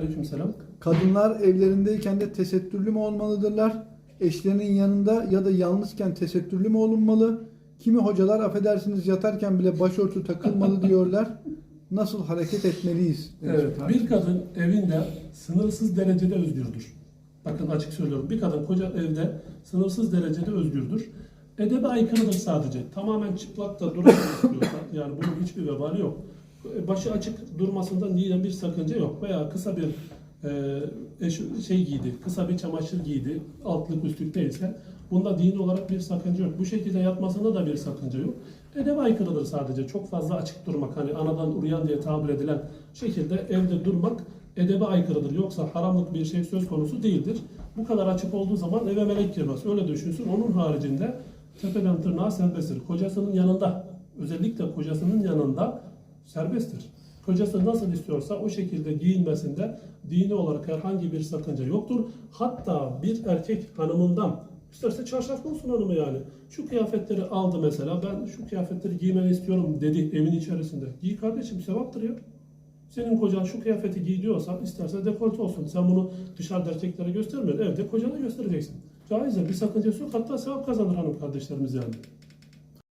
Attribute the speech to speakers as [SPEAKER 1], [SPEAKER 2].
[SPEAKER 1] Aleykümselam.
[SPEAKER 2] Kadınlar evlerindeyken de tesettürlü mü olmalıdırlar? Eşlerinin yanında ya da yalnızken tesettürlü mü olunmalı? Kimi hocalar affedersiniz yatarken bile başörtü takılmalı diyorlar. Nasıl hareket etmeliyiz?
[SPEAKER 1] Evet, bir kadın evinde sınırsız derecede özgürdür. Bakın açık söylüyorum. Bir kadın koca evde sınırsız derecede özgürdür. Edebe aykırıdır sadece. Tamamen çıplak da istiyorsa, yani bunun hiçbir vebali yok. Başı açık durmasında niye bir sakınca yok. Veya kısa bir e, şey giydi, kısa bir çamaşır giydi, altlık üstlük değilse bunda dini olarak bir sakınca yok. Bu şekilde yatmasında da bir sakınca yok. Edebe aykırıdır sadece. Çok fazla açık durmak, hani anadan uruyan diye tabir edilen şekilde evde durmak edebe aykırıdır. Yoksa haramlık bir şey söz konusu değildir. Bu kadar açık olduğu zaman eve melek girmez. Öyle düşünsün. Onun haricinde tepeden tırnağa serbesttir. Kocasının yanında, özellikle kocasının yanında serbesttir. Kocası nasıl istiyorsa o şekilde giyinmesinde dini olarak herhangi bir sakınca yoktur. Hatta bir erkek hanımından isterse çarşaflı olsun hanımı yani. Şu kıyafetleri aldı mesela ben şu kıyafetleri giymeni istiyorum dedi evin içerisinde. Giy kardeşim sevaptır ya. Senin kocan şu kıyafeti giy diyorsa isterse dekolte olsun. Sen bunu dışarıda erkeklere göstermiyorsun. Evde kocana göstereceksin. Caizdir. Bir sakıncası yok. Hatta sevap kazanır hanım kardeşlerimiz yani.